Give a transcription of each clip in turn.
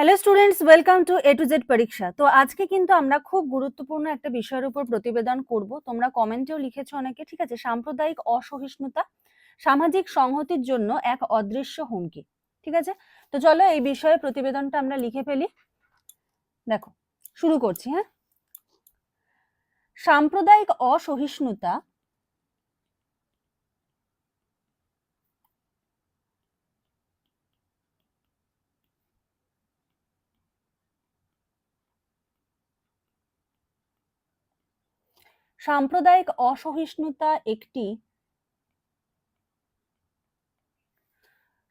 Hello students welcome to A to Z পরীক্ষা তো আজকে কিন্তু আমরা খুব গুরুত্বপূর্ণ একটা বিষয়ের উপর প্রতিবেদন করব। তোমরা কমেন্টেও লিখেছো অনেকে, ঠিক আছে? সাম্প্রদায়িক অসহিষ্ণুতা, সামাজিক সংহতির জন্য এক অদৃশ্য হুমকি, ঠিক আছে? তো চলো এই বিষয়ে প্রতিবেদনটা আমরা লিখে ফেলি। দেখো, শুরু করছি হ্যাঁ? সাম্প্রদায়িক অসহিষ্ণুতা সাম্প্রদায়িক অসহিষ্ণুতা একটি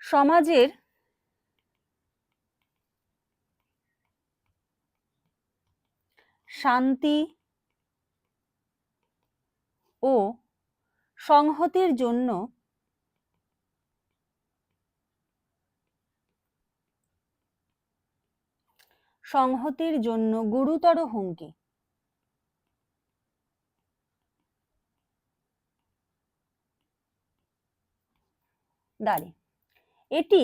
সমাজের শান্তি ও সংহতির জন্য সংহতির জন্য গুরুতর হুমকি। দাঁড়ি এটি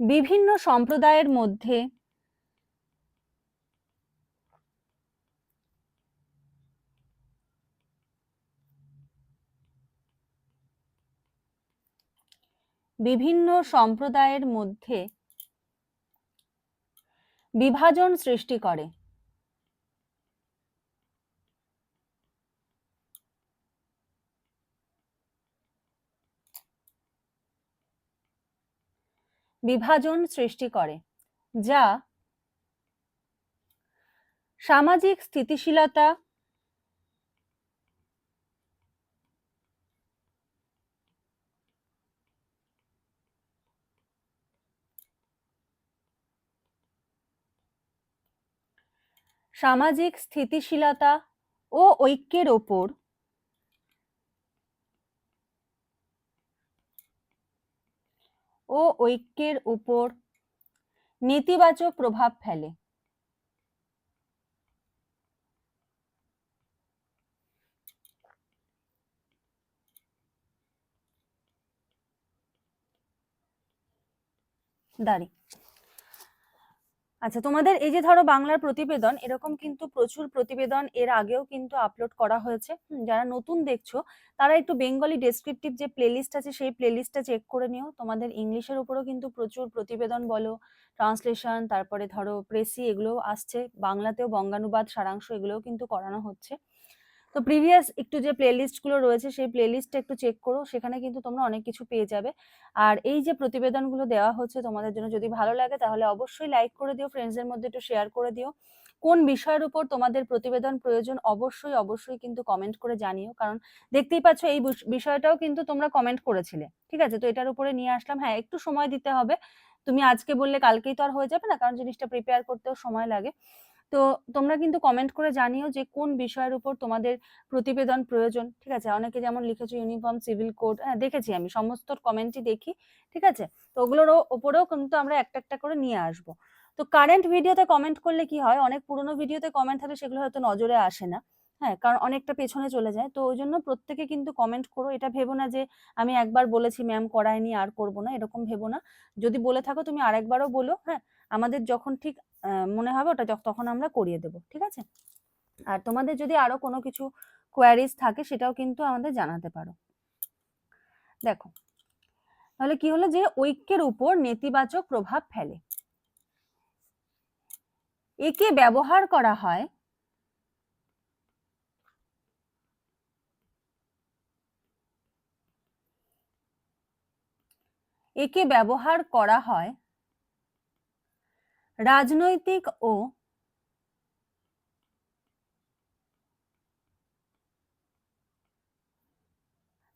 বিভিন্ন সম্প্রদায়ের মধ্যে বিভিন্ন সম্প্রদায়ের মধ্যে বিভাজন সৃষ্টি করে। বিভাজন সৃষ্টি করে যা সামাজিক স্থিতিশীলতা সামাজিক স্থিতিশীলতা ও ঐক্যের ওপর ও ঐক্যের উপর নেতিবাচক প্রভাব ফেলে। দাঁড়ি। আচ্ছা তোমাদের এই যে ধরো বাংলার প্রতিবেদন, এরকম কিন্তু প্রচুর প্রতিবেদন এর আগেও কিন্তু আপলোড করা হয়েছে। যারা নতুন দেখছ, তারা একটু বেঙ্গলি ডেসক্রিপটিভ যে প্লেলিস্ট আছে, সেই প্লেলিস্টটা চেক করে নিও। তোমাদের ইংলিশের উপরেও কিন্তু প্রচুর প্রতিবেদন বলো। ট্রান্সলেশন তারপরে ধরো প্রেসি এগুলো আসছে। বাংলাতেও বঙ্গানুবাদ, সারাংশ এগুলোও কিন্তু করানো হচ্ছে। তো প্রিভিয়াস একটু যে প্লেলিস্টগুলো রয়েছে, সেই প্লেলিস্টটা একটু চেক করো, সেখানে কিন্তু তোমরা অনেক কিছু পেয়ে যাবে। আর এই যে প্রতিবেদনগুলো দেওয়া হচ্ছে তোমাদের জন্য যদি ভালো লাগে, তাহলে অবশ্যই লাইক করে দিও ফ্রেন্ডসদের মধ্যে একটু শেয়ার করে দিও। কোন বিষয়ের উপর তোমাদের প্রতিবেদন প্রয়োজন, অবশ্যই অবশ্যই কিন্তু কমেন্ট করে জানিও। কারণ দেখতেই পাচ্ছ এই বিষ- বিষয়টাও কিন্তু তোমরা কমেন্ট করেছিলে। ঠিক আছে? তো এটার উপরে নিয়ে আসলাম। হ্যাঁ একটু সময় দিতে হবে। তুমি আজকে বললে কালকেই তো আর হয়ে যাবে না, কারণ জিনিসটা প্রিপেয়ার করতেও সময় লাগে। তো তোমরা কিন্তু কমেন্ট করে জানিও যে কোন বিষয়ের উপর তোমাদের প্রতিবেদন প্রয়োজন, ঠিক আছে? অনেকে যেমন লিখেছো ইউনিফর্ম সিভিল কোড হ্যাঁ দেখেছি আমি, সমস্ত কমেন্টই দেখি, ঠিক আছে? তো ওগুলোর ওপরেও কিন্তু আমরা একটা একটা করে নিয়ে আসব। তো কারেন্ট ভিডিওতে কমেন্ট করলে কি হয়? অনেক পুরনো ভিডিওতে কমেন্ট থাকে সেগুলো হয়তো নজরে আসে না হ্যাঁ কারণ অনেকটা পেছনে চলে যায়। তো ওই জন্য প্রত্যেকে কিন্তু কমেন্ট করো। এটা ভেবো না যে আমি একবার বলেছি ম্যাম করায়নি আর করব না, এরকম ভেবো না। যদি বলে থাকো, তুমি আরেকবারও বলো হ্যাঁ। আমাদের যখন ঠিক মনে হবে ওটা তখন আমরা করিয়ে দেবো, ঠিক আছে? আর তোমাদের যদি আরও কোনো কিছু কোয়ারিজ থাকে সেটাও কিন্তু আমাদের জানাতে পারো। দেখো, তাহলে কি হলো যে ঐক্যের উপর নেতিবাচক প্রভাব ফেলে। একে ব্যবহার করা হয় একে ব্যবহার করা হয় রাজনৈতিক ও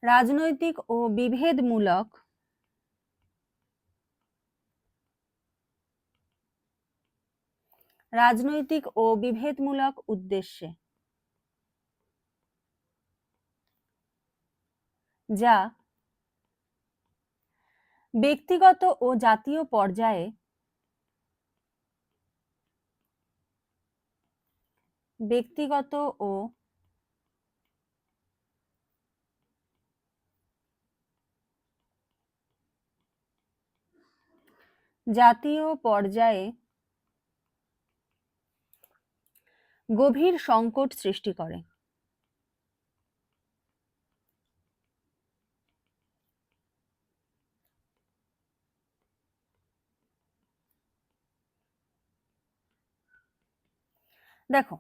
রাজনৈতিক ও বিভেদমূলক রাজনৈতিক ও বিভেদমূলক উদ্দেশ্যে যা ব্যক্তিগত ও জাতীয় পর্যায়ে ব্যক্তিগত ও জাতীয় পর্যায়ে গভীর সংকট সৃষ্টি করে। দেখো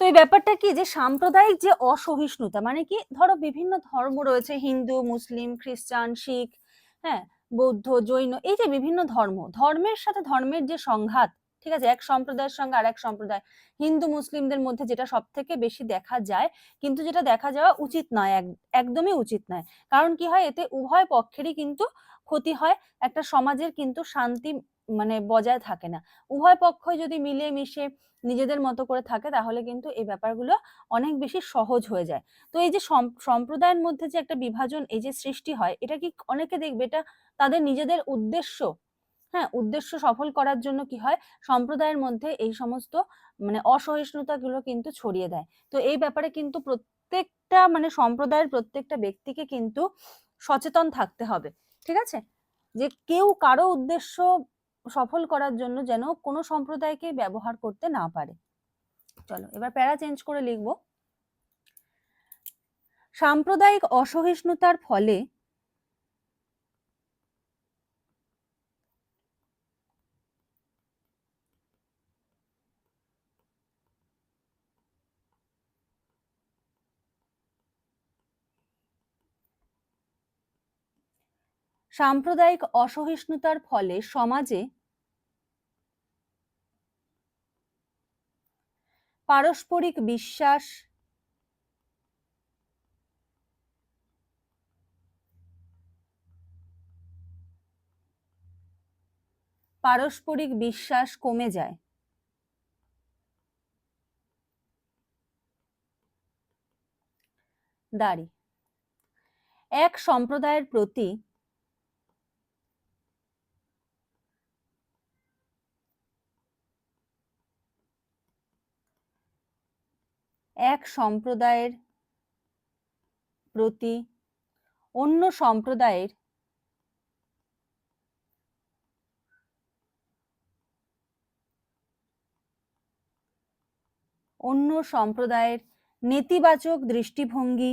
তো এই ব্যাপারটা কি যে সাম্প্রদায়িক যে অসহিষ্ণুতা মানে কি ধরো বিভিন্ন ধর্ম রয়েছে, হিন্দু, মুসলিম, খ্রিস্টান, শিখ হ্যাঁ বৌদ্ধ, জৈন, এই যে বিভিন্ন ধর্ম, ধর্মের সাথে ধর্মের যে সংঘাত, ঠিক আছে, এক সম্প্রদায়ের সঙ্গে আর এক সম্প্রদায়, হিন্দু, মুসলিমদের মধ্যে যেটা সব থেকে বেশি দেখা যায়, কিন্তু যেটা দেখা যাওয়া উচিত নয় একদমই উচিত নয়। কারণ কি হয়, এতে উভয় পক্ষেরই কিন্তু ক্ষতি হয়, একটা সমাজের কিন্তু শান্তি মানে বজায় থাকে না। উভয় পক্ষ যদি মিলে মিশে নিজেদের মতো করে থাকে, তাহলে কিন্তু এই ব্যাপারগুলো অনেক বেশি সহজ হয়ে যায়। তো এই যে সম্প্রদায়ের মধ্যে যে একটা বিভাজন, এই যে সৃষ্টি হয়, এটা কি অনেকে দেখবে? এটা তাদের নিজেদের উদ্দেশ্য হ্যাঁ উদ্দেশ্য সফল করার জন্য কি হয়? সম্প্রদায়ের মধ্যে এই সমস্ত মানে অসহিষ্ণুতা গুলো কিন্তু ছড়িয়ে দেয়। তো এই ব্যাপারে কিন্তু প্রত্যেকটা মানে সম্প্রদায়ের প্রত্যেকটা ব্যক্তিকে কিন্তু সচেতন থাকতে হবে। ঠিক আছে? যে কেউ কারও উদ্দেশ্য সফল করার জন্য যেন কোনো সম্প্রদায়কে ব্যবহার করতে না পারে। চলো, এবার প্যারা চেঞ্জ করে লিখব। সাম্প্রদায়িক অসহিষ্ণুতার ফলে সাম্প্রদায়িক অসহিষ্ণুতার ফলে সমাজে পারস্পরিক বিশ্বাস পারস্পরিক বিশ্বাস কমে যায়। দাঁড়ি। এক সম্প্রদায়ের প্রতি এক সম্প্রদায়ের প্রতি অন্য সম্প্রদায়ের অন্য সম্প্রদায়ের নেতিবাচক দৃষ্টিভঙ্গি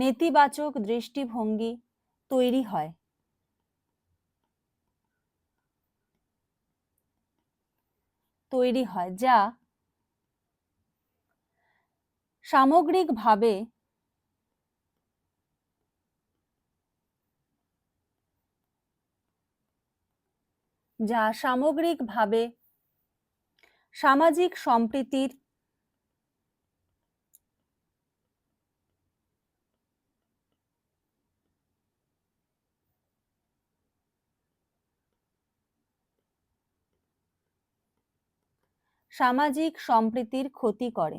নেতিবাচক দৃষ্টিভঙ্গি তৈরি হয়। তৈরি হয় যা সামগ্রিকভাবে যা সামগ্রিকভাবে সামাজিক সম্প্রীতির সামাজিক সম্প্রীতির ক্ষতি করে।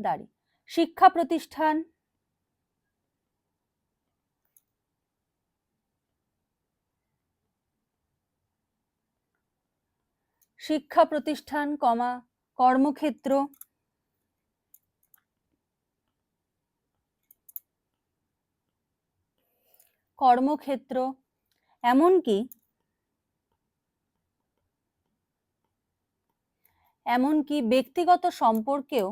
দাঁড়ি শিক্ষা প্রতিষ্ঠান শিক্ষা প্রতিষ্ঠান কমা কর্মক্ষেত্র কর্মক্ষেত্র এমনকি এমনকি ব্যক্তিগত সম্পর্কেও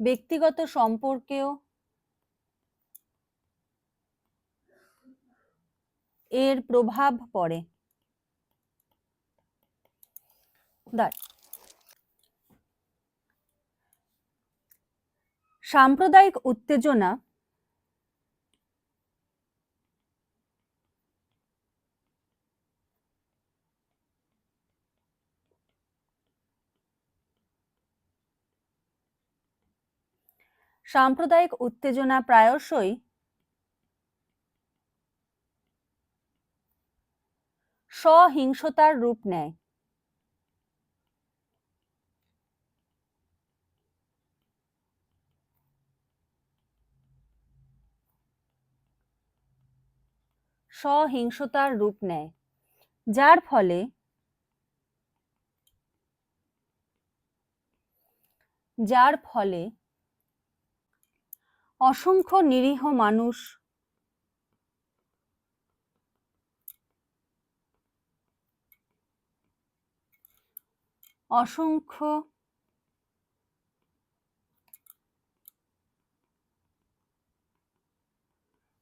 ব্যক্তিগত সম্পর্কেও এর প্রভাব পড়ে। সাম্প্রদায়িক উত্তেজনা সাম্প্রদায়িক উত্তেজনা প্রায়শই সহিংসতার রূপ নেয়। সহিংসতার রূপ নেয় যার ফলে যার ফলে অসংখ্য নিরীহ মানুষ। অসংখ্য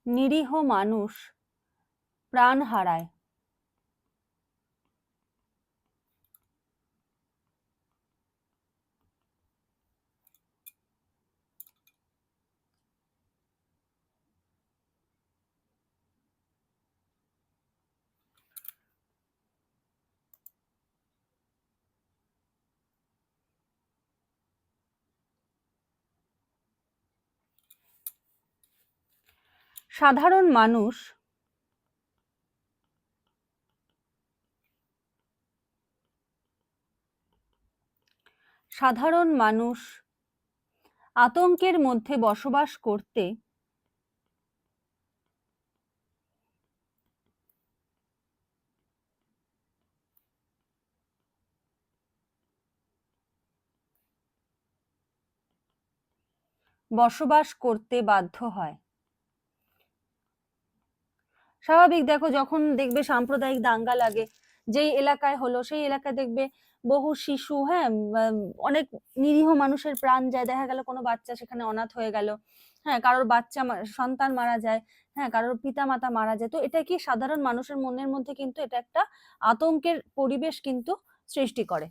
নিরীহ মানুষ প্রাণ হারায়। সাধারণ মানুষ সাধারণ মানুষ আতঙ্কের মধ্যে বসবাস করতে বসবাস করতে বাধ্য হয়। স্বাভাবিক। দেখো, যখন দেখবে সাম্প্রদায়িক দাঙ্গা লাগে, যেই এলাকায় হলো, সেই এলাকায় দেখবে বহু শিশু হ্যাঁ অনেক নিরীহ মানুষের প্রাণ যায়। দেখা গেল কোনো বাচ্চা সেখানে অনাথ হয়ে গেল হ্যাঁ কারোর বাচ্চা সন্তান মারা যায় হ্যাঁ কারোর পিতা মাতা মারা যায়। তো এটা কি সাধারণ মানুষের মনের মধ্যে কিন্তু এটা একটা আতঙ্কের পরিবেশ কিন্তু সৃষ্টি করে।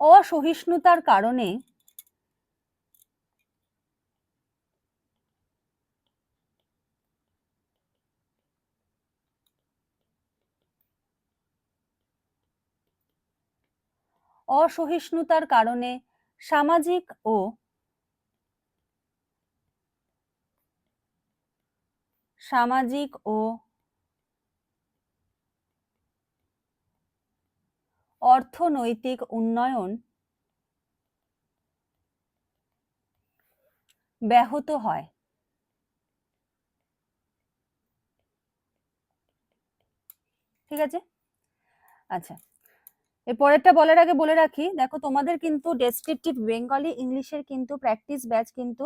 অসহিষ্ণুতার কারণে অসহিষ্ণুতার কারণে সামাজিক ও সামাজিক ও অর্থনৈতিক উন্নয়ন ব্যাহত হয়। ঠিক আছে? আচ্ছা। এর পরেরটা বলার আগে বলে রাখি, দেখো তোমাদের কিন্তু ডেসক্রিপটিভ বেঙ্গলি ইংলিশের কিন্তু প্র্যাকটিস ব্যাচ কিন্তু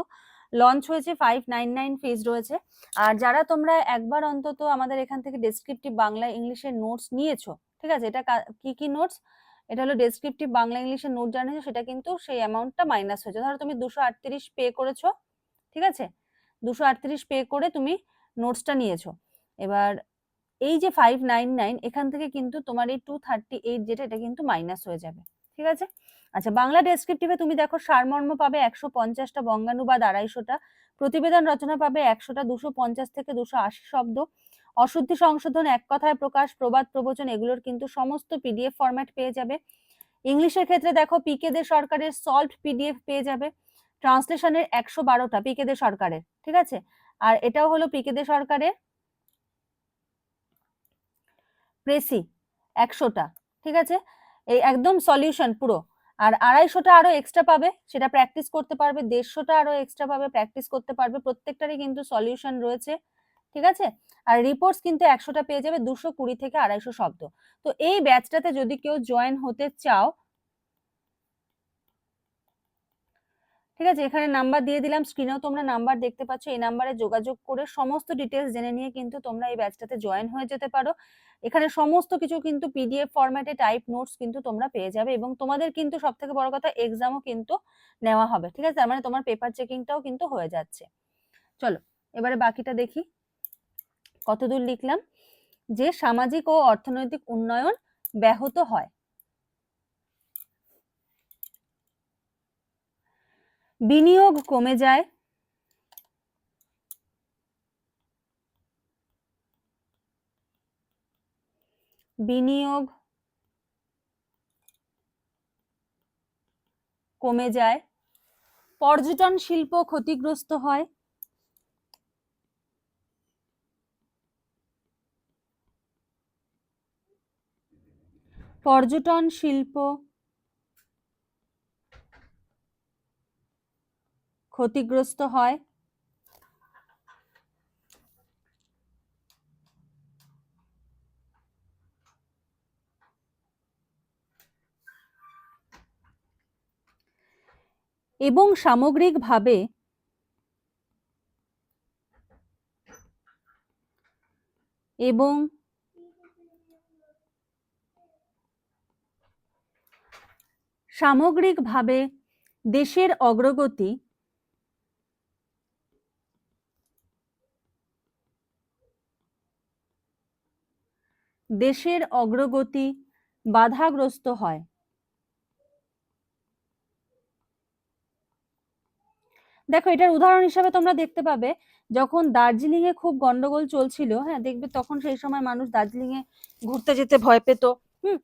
লঞ্চ হয়েছে ফাইভ নাইন নাইন ফেজ রয়েছে। আর যারা তোমরা একবার অন্তত আমাদের এখান থেকে ডেসক্রিপটিভ বাংলা ইংলিশের নোটস নিয়েছো, ঠিক আছে? এটা কা- কি নোটস এটা হলো ডেসক্রিপটিভ বাংলা ইংলিশের নোট জানিয়েছো, সেটা কিন্তু সেই অ্যামাউন্টটা মাইনাস হয়েছে। ধরো তুমি দুশো আটত্রিশ পে করেছ, ঠিক আছে? দুশো আটত্রিশ পে করে তুমি নোটসটা নিয়েছো। এবার এই যে ফাইভ নাইন নাইন এখান থেকে কিন্তু তোমার এই টু থার্টি এইট যেটা, এটা কিন্তু মাইনাস হয়ে যাবে, ঠিক আছে? আচ্ছা বাংলা ডেসক্রিপটিভে তুমি দেখো সারমর্ম পাবে একশো পঞ্চাশটা, বঙ্গানুবাদ আড়াইশোটা, প্রতিবেদন রচনা পাবে একশোটা, দুশো পঞ্চাশ থেকে দুশো আশি শব্দ, অশুদ্ধি সংশোধন এক কথায় প্রকাশ, প্রবাদ, প্রবচন, এগুলোর কিন্তু সমস্ত পিডিএফ ফরম্যাট পেয়ে যাবে। ইংলিশের ক্ষেত্রে দেখো পিকে দে সরকারের সলভ পিডিএফ পেয়ে যাবে ট্রান্সলেশনের একশো বারোটা পিকে দে সরকারের, ঠিক আছে? আর এটাও হলো পিকে দে সরকারের প্রেসি, একশোটা, ঠিক আছে? এই একদম সলিউশন পুরো। আর আড়াইশোটা আরও এক্সট্রা পাবে, সেটা প্র্যাকটিস করতে পারবে, দেড়শোটা আরও এক্সট্রা পাবে প্র্যাকটিস করতে পারবে, প্রত্যেকটারই কিন্তু সলিউশন রয়েছে, ঠিক আছে? আর রিপোর্টস কিন্তু একশোটা পেয়ে যাবে দুশো কুড়ি থেকে আড়াইশো শব্দ। তো এই ব্যাচটাতে যদি কেউ জয়েন হতে চাও ঠিক আছে? এখানে নাম্বার দিয়ে দিলাম স্ক্রিনেও তোমরা নাম্বার দেখতে পাচ্ছ। এই নাম্বারে যোগাযোগ করে সমস্ত ডিটেলস জেনে নিয়ে কিন্তু তোমরা এই ব্যাচটাতে জয়েন হয়ে যেতে পারো। এখানে সমস্ত কিছু কিন্তু পিডিএফ ফরম্যাটে টাইপ নোটস কিন্তু তোমরা পেয়ে যাবে এবং তোমাদের কিন্তু সব থেকে বড় কথা এক্সামও কিন্তু নেওয়া হবে, ঠিক আছে? তার মানে তোমার পেপার চেকিংটাও কিন্তু হয়ে যাচ্ছে। চলো, এবারে বাকিটা দেখি। কতদূর লিখলাম? যে সামাজিক ও অর্থনৈতিক উন্নয়ন ব্যাহত হয়। বিনিয়োগ কমে যায়। বিনিয়োগ কমে যায়। পর্যটন শিল্প ক্ষতিগ্রস্ত হয়। পর্যটন শিল্প ক্ষতিগ্রস্ত হয়? এবং সামগ্রিকভাবে এবং সামগ্রিকভাবে দেশের অগ্রগতি দেশের অগ্রগতি বাধাগ্রস্ত হয়। দেখো, এটার উদাহরণ হিসাবে তোমরা দেখতে পাবে, যখন দার্জিলিং এ খুব গন্ডগোল চলছিল হ্যাঁ দেখবে তখন সেই সময় মানুষ দার্জিলিং এ ঘুরতে যেতে ভয় পেত, হুম?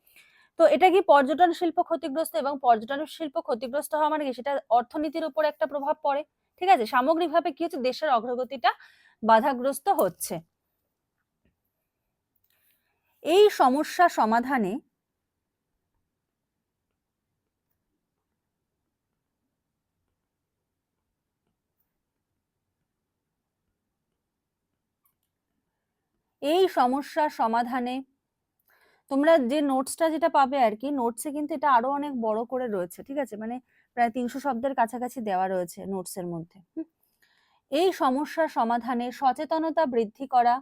তো এটা কি পর্যটন শিল্প ক্ষতিগ্রস্ত এবং পর্যটন শিল্প ক্ষতিগ্রস্ত হওয়া মানে কি? সেটা অর্থনীতির উপর একটা প্রভাব পড়ে, ঠিক আছে? সামগ্রিকভাবে কি হচ্ছে? দেশের অগ্রগতিটা বাধাগ্রস্ত হচ্ছে। এই সমস্যা সমাধানে এই সমস্যা সমাধানে তোমরা যে নোটসটা যেটা পাবে আর কি নোটসে কিন্তু এটা আরও অনেক বড় করে রয়েছে, ঠিক আছে? মানে প্রায় তিনশো শব্দের কাছাকাছি দেওয়া রয়েছে নোটসের মধ্যে। এই সমস্যা সমাধানে সচেতনতা বৃদ্ধি করা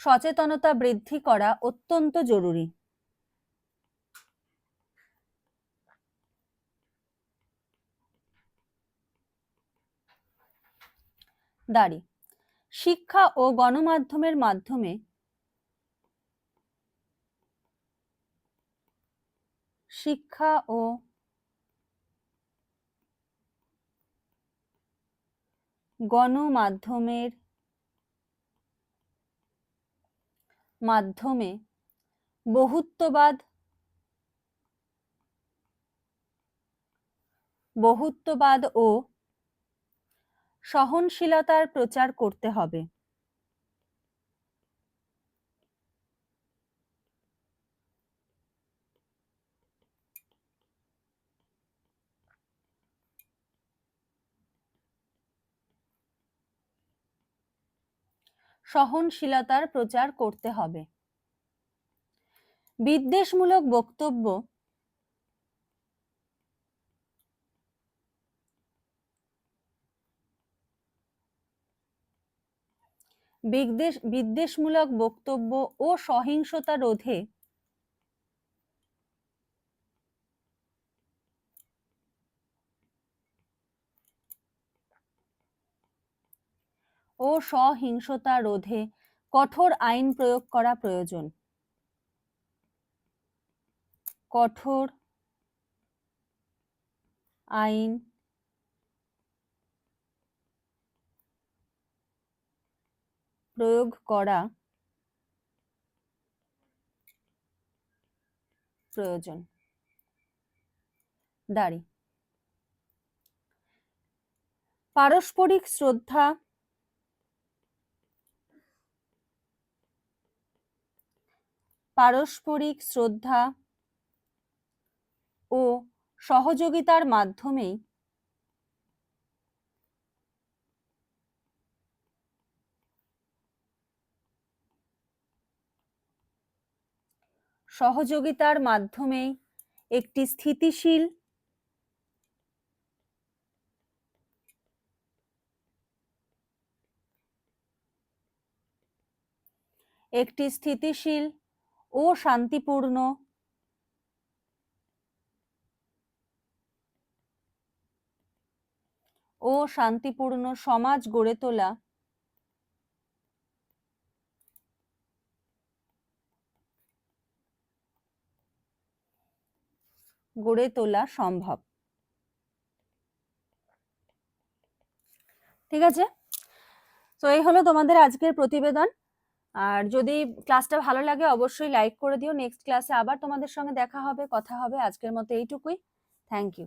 সচেতনতা বৃদ্ধি করা অত্যন্ত জরুরি। দাঁড়ি শিক্ষা ও গণমাধ্যমের মাধ্যমে শিক্ষা ও গণমাধ্যমের মাধ্যমে বহুত্ববাদ বহুত্ববাদ ও সহনশীলতার প্রচার করতে হবে। সহনশীলতার প্রচার করতে হবে। বিদ্বেষমূলক বক্তব্য বিদ্বেষ বিদ্বেষমূলক বক্তব্য ও সহিংসতা রোধে ও সহিংসতা রোধে কঠোর আইন প্রয়োগ করা প্রয়োজন। কঠোর আইন প্রয়োগ করা প্রয়োজন। দাঁড়ি। পারস্পরিক শ্রদ্ধা পারস্পরিক শ্রদ্ধা ও সহযোগিতার মাধ্যমেই সহযোগিতার মাধ্যমেই একটি স্থিতিশীল একটি স্থিতিশীল ও শান্তিপূর্ণ। ও শান্তিপূর্ণ সমাজ গড়ে তোলা। গড়ে তোলা সম্ভব। ঠিক আছে? তো এই হলো তোমাদের আজকের প্রতিবেদন। আর যদি ক্লাসটা ভালো লাগে, অবশ্যই লাইক করে দিও। নেক্সট ক্লাসে আবার তোমাদের সঙ্গে দেখা হবে, কথা হবে। আজকের মতো এইটুকুই। Thank you